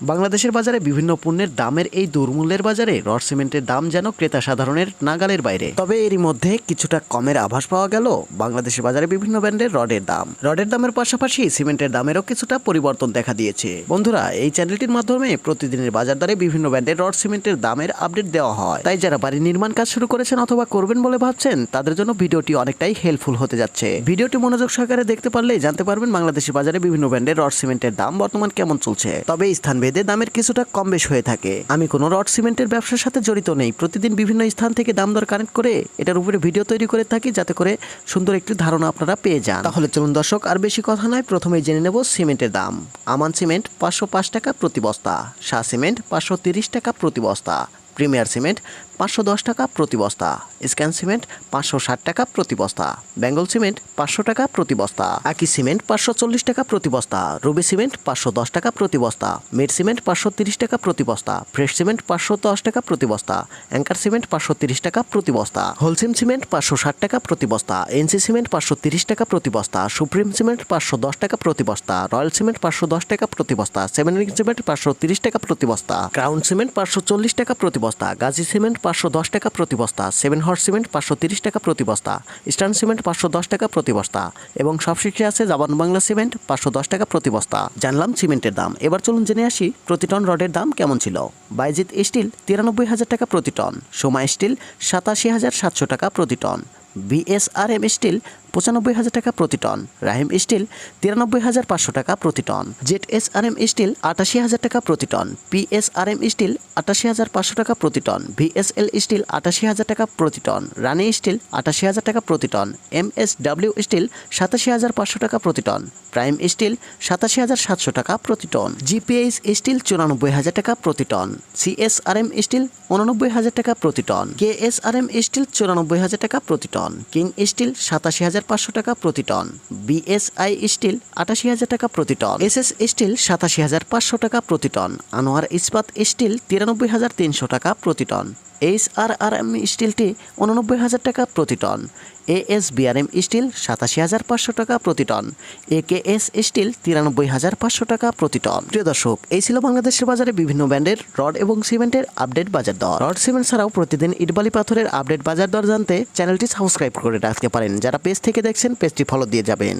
বাংলাদেশের বাজারে বিভিন্ন পণ্যের দামের এই দুর্মূল্যের বাজারে রড সিমেন্টের দাম যেন ক্রেতা সাধারণের নাগালের বাইরে। তবে এরই মধ্যে কিছুটা কমের আভাস পাওয়া গেল বাংলাদেশের বাজারে বিভিন্ন ব্র্যান্ডের রডের দাম। রডের দামের পাশাপাশি সিমেন্টের দামেরও কিছুটা পরিবর্তন দেখা দিয়েছে। বন্ধুরা, এই চ্যানেলটির মাধ্যমে প্রতিদিনের বাজার দরে বিভিন্ন ব্র্যান্ডের রড সিমেন্টের দামের আপডেট দেওয়া হয়। তাই যারা বাড়ি নির্মাণ কাজ শুরু করেছেন অথবা করবেন বলে ভাবছেন, তাদের জন্য ভিডিওটি অনেকটাই হেল্পফুল হতে যাচ্ছে। ভিডিওটি মনোযোগ সহকারে দেখতে পারলে জানতে পারবেন বাংলাদেশের বাজারে বিভিন্ন ব্র্যান্ডের রড সিমেন্টের দাম বর্তমান কেমন চলছে। তবে স্থান ভেদে দামের কিছুটা কম বেশ হয়ে থাকে। আমি কোনো রড সিমেন্টের ব্যবসার সাথে জড়িত নেই। প্রতিদিন বিভিন্ন স্থান থেকে দাম দর কানেক্ট করে এটার উপরে ভিডিও তৈরি করে থাকি যাতে করে সুন্দর একটি ধারণা আপনারা পেয়ে যান। তাহলে চলুন দর্শক, আর বেশি কথা নয় প্রথমে জেনে নেব সিমেন্টের দাম। আমান সিমেন্ট পাঁচশো পাঁচ টাকা প্রতি বস্তা, শাহ সিমেন্ট পাঁচশো টাকা প্রতি বস্তা। প্রিমিয়ার সিমেন্ট পাঁচশো দশ টাকা প্রতি বস্তা স্ক্যান সিমেন্ট পাঁচশো ষাট টাকা প্রতি বস্তা বেঙ্গল সিমেন্ট পাঁচশো টাকা প্রতি বস্তা আকি সিমেন্ট পাঁচশো চল্লিশ টাকা প্রতি বস্তা রুবি সিমেন্ট পাঁচশো দশ টাকা প্রতি বস্তা মেড সিমেন্ট পাঁচশো তিরিশ টাকা প্রতি বস্তা ফ্রেশ সিমেন্ট পাঁচশো দশ টাকা প্রতি বস্তা অ্যাঙ্কার সিমেন্ট পাঁচশো তিরিশ টাকা প্রতি বস্তা হোলসিম সিমেন্ট পাঁচশো ষাট টাকা প্রতি বস্তা এনসি সিমেন্ট পাঁচশো তিরিশ টাকা প্রতি বস্তা সুপ্রিম সিমেন্ট পাঁচশো দশ টাকা প্রতি বস্তা রয়্যাল সিমেন্ট পাঁচশো দশ টাকা প্রতি বস্তা সেভেন সিমেন্ট পাঁচশো তিরিশ টাকা প্রতি বস্তা ক্রাউন সিমেন্ট পাঁচশো চল্লিশ টাকা প্রতি বস্তা, গাজী সিমেন্ট পাঁচশো দশ টাকা প্রতি বস্তা, সেভেন হর্স সিমেন্ট পাঁচশো তিরিশ টাকা প্রতি বস্তা, ইস্টার্ন সিমেন্ট পাঁচশো দশ টাকা প্রতি বস্তা এবং সবশেষে আছে জাবান বাংলা সিমেন্ট পাঁচশো দশ টাকা প্রতি বস্তা। জানলাম সিমেন্টের দাম। এবার চলুন জেনে আসি প্রতি টন রডের দাম কেমন ছিল। বাইজিৎ স্টিল তিরানব্বই হাজার টাকা প্রতি টন, সোমা স্টিল সাতাশি হাজার সাতশো টাকা প্রতি টন বিএসআরএম স্টিল পঁচানব্বই হাজার টাকা প্রতি টন রাহিম স্টিল তিরানব্বই হাজার পাঁচশো টাকা প্রতি ton Z S R M steel আটাশি হাজার টাকা প্রতি টন পিএসআরএম স্টিল আটাশি হাজার পাঁচশো টাকা প্রতি টন ভিএসএল স্টিল আটাশি হাজার টাকা প্রতি টন রানি স্টিল আটাশি হাজার টাকা প্রতি ton M S W steel সাতাশি হাজার পাঁচশো টাকা প্রতি টন প্রাইম স্টিল সাতাশি হাজার সাতশো টাকা প্রতি টন জিপিএইচ স্টিল চুরানব্বই হাজার টাকা প্রতি টন সিএসআরএম স্টিল উননব্বই হাজার টাকা প্রতি টন কেএসআরএম স্টিল চুরানব্বই হাজার টাকা প্রতি টন কিং স্টিল সাতাশি হাজার পাঁচশো টাকা প্রতি টন। বিএসআই স্টিল আটাশি হাজার টাকা প্রতি টন। এস এস স্টিল সাতাশি হাজার পাঁচশো টাকা প্রতি টন। আনোয়ার ইস্পাত স্টিল তিরানব্বই হাজার তিনশো টাকা প্রতি ton. H R R M স্টিলটি উননব্বই হাজার টাকা প্রতি টন। এএস বিআরএম স্টিল সাতাশি হাজার পাঁচশো টাকা প্রতি ton. A K S steel তিরানব্বই হাজার পাঁচশো টাকা প্রতি টন। প্রিয় দর্শক, এই ছিল বাংলাদেশের বাজারে বিভিন্ন ব্র্যান্ডের রড এবং সিমেন্টের আপডেট বাজার দর। রড, সিমেন্ট ছাড়াও প্রতিদিন ইটবালি পাথরের আপডেট বাজার দর জানতে চ্যানেলটি সাবস্ক্রাইব করে রাখতে পারেন। যারা পেজ থেকে দেখছেন, পেজটি ফলো দিয়ে যাবেন।